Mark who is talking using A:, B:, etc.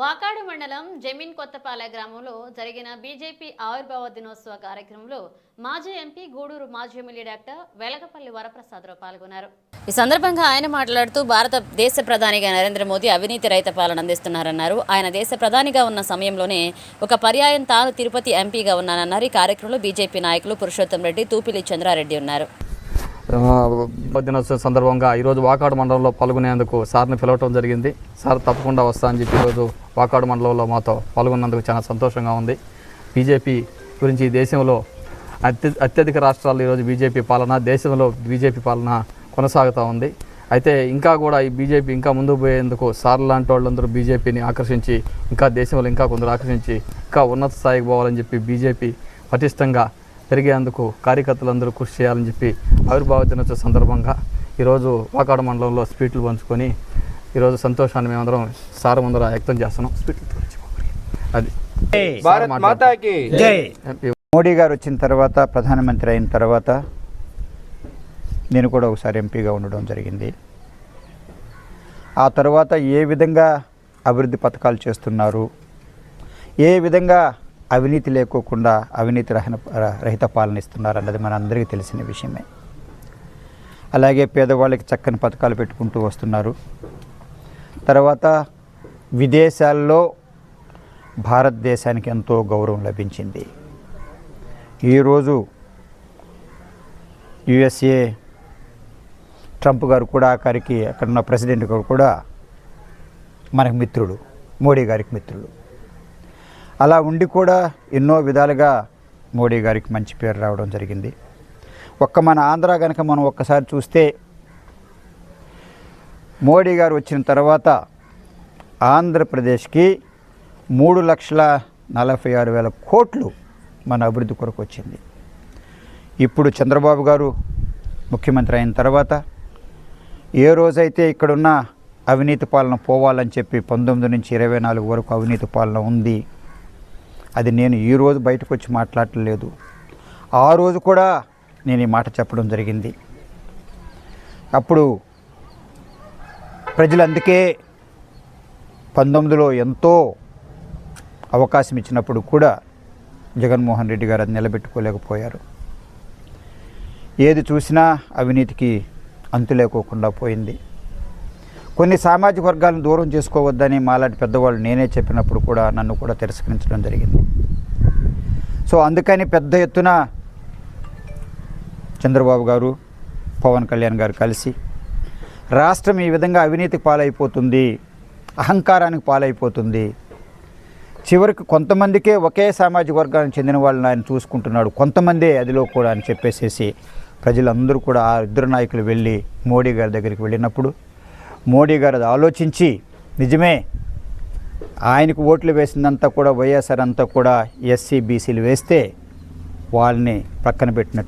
A: వాకాడు మండలం జమీన్ కొత్తపాలె గ్రామంలో జరిగిన బీజేపీ ఆవిర్భావ దినోత్సవ కార్యక్రమంలో మాజీ ఎంపీ గూడూరు మాజీ ఎమ్మెల్యే డాక్టర్ వెలగపల్లి వరప్రసాదరావు పాల్గొన్నారు. ఈ సందర్భంగా ఆయన మాట్లాడుతూ భారత దేశ ప్రధానిగా నరేంద్ర మోదీ అవినీతి రహిత పాలన అందిస్తున్నారన్నారు. ఆయన దేశ ప్రధానిగా ఉన్న సమయంలోనే ఒక పర్యాయం తాను తిరుపతి ఎంపీగా ఉన్నానన్నారు. ఈ కార్యక్రమంలో బీజేపీ నాయకులు పురుషోత్తం రెడ్డి తూపిలి చంద్రారెడ్డి ఉన్నారు.
B: దినోత్సవం సందర్భంగా ఈరోజు వాకాడు మండలంలో పాల్గొనేందుకు సార్ని పిలవటం జరిగింది. సార్ తప్పకుండా వస్తా అని చెప్పి ఈరోజు వాకాడు మండలంలో మాతో పాల్గొన్నందుకు చాలా సంతోషంగా ఉంది. బీజేపీ గురించి దేశంలో అత్య అత్యధిక రాష్ట్రాల్లో ఈరోజు బీజేపీ పాలన దేశంలో బీజేపీ పాలన కొనసాగుతూ ఉంది. అయితే ఇంకా కూడా ఈ బీజేపీ ఇంకా ముందుకు పోయేందుకు సార్ లాంటి వాళ్ళందరూ బీజేపీని ఆకర్షించి ఇంకా దేశంలో ఇంకా కొందరు ఆకర్షించి ఇంకా ఉన్నత స్థాయికి పోవాలని చెప్పి బీజేపీ పటిష్టంగా పెరిగేందుకు కార్యకర్తలందరూ కృషి చేయాలని చెప్పి ఆవిర్భావ దినోత్సవ సందర్భంగా ఈరోజు వాకాడు మండలంలో స్వీట్లు పంచుకొని ఈరోజు సంతోషాన్ని మేమందరం సార్ ముందర వ్యక్తం చేస్తున్నాం. తెచ్చుకోమని. అది.
C: భారత్ మాతాకి.
B: ఎంపీ
D: మోడీ గారు వచ్చిన తర్వాత ప్రధానమంత్రి అయిన తర్వాత నేను కూడా ఒకసారి ఎంపీగా ఉండడం జరిగింది. ఆ తర్వాత ఏ విధంగా అభివృద్ధి పథకాలు చేస్తున్నారు? ఏ విధంగా అవినీతి లేకోకుండా అవినీతి రహన రహిత పాలన ఇస్తున్నారు అన్నది మన అందరికీ తెలిసిన విషయమే. అలాగే పేదవాళ్ళకి చక్కని పథకాలు పెట్టుకుంటూ వస్తున్నారు. తర్వాత విదేశాల్లో భారతదేశానికి ఎంతో గౌరవం లభించింది. ఈరోజు యుఎస్ఏ ట్రంప్ గారు కూడా ఆఖరికి అక్కడ ఉన్న ప్రెసిడెంట్ గారు కూడా మనకు మిత్రుడు మోడీ గారికి మిత్రుడు. అలా ఉండి కూడా ఎన్నో విధాలుగా మోడీ గారికి మంచి పేరు రావడం జరిగింది. ఒక్క మన ఆంధ్ర కనుక మనం ఒక్కసారి చూస్తే మోడీ గారు వచ్చిన తర్వాత ఆంధ్రప్రదేశ్కి మూడు లక్షల నలభై ఆరు వేల కోట్లు మన అభివృద్ధి కొరకు వచ్చింది. ఇప్పుడు చంద్రబాబు గారు ముఖ్యమంత్రి అయిన తర్వాత ఏ రోజైతే ఇక్కడున్న అవినీతి పాలన పోవాలని చెప్పి పంతొమ్మిది నుంచి ఇరవై నాలుగు వరకు అవినీతి పాలన ఉంది అది నేను ఈ రోజు బయటకు వచ్చి మాట్లాడలేదు. ఆ రోజు కూడా నేను ఈ మాట చెప్పడం జరిగింది. అప్పుడు ప్రజలు అందుకే పంతొమ్మిదిలో ఎంతో అవకాశం ఇచ్చినప్పుడు కూడా జగన్మోహన్ రెడ్డి గారు అది నిలబెట్టుకోలేకపోయారు. ఏది చూసినా అవినీతికి అంతు లేకోకుండా పోయింది. కొన్ని సామాజిక వర్గాలను దూరం చేసుకోవద్దని మాలాంటి పెద్దవాళ్ళు నేనే చెప్పినప్పుడు కూడా నన్ను కూడా తిరస్కరించడం జరిగింది. సో అందుకని పెద్ద ఎత్తున చంద్రబాబు గారు పవన్ కళ్యాణ్ గారు కలిసి రాష్ట్రం ఈ విధంగా అవినీతికి పాలైపోతుంది అహంకారానికి పాలైపోతుంది. చివరికి కొంతమందికే ఒకే సామాజిక వర్గానికి చెందిన వాళ్ళని ఆయన చూసుకుంటున్నాడు. కొంతమందే అదిలో కూడా అని చెప్పేసేసి ప్రజలందరూ కూడా ఆ ఇద్దరు నాయకులు వెళ్ళి మోడీ గారి దగ్గరికి వెళ్ళినప్పుడు మోడీ గారు అది ఆలోచించి నిజమే ఆయనకు ఓట్లు వేసిందంతా కూడా వైఎస్ఆర్ అంతా కూడా ఎస్సీ బీసీలు వేస్తే వాళ్ళని ప్రక్కన పెట్టినట్టు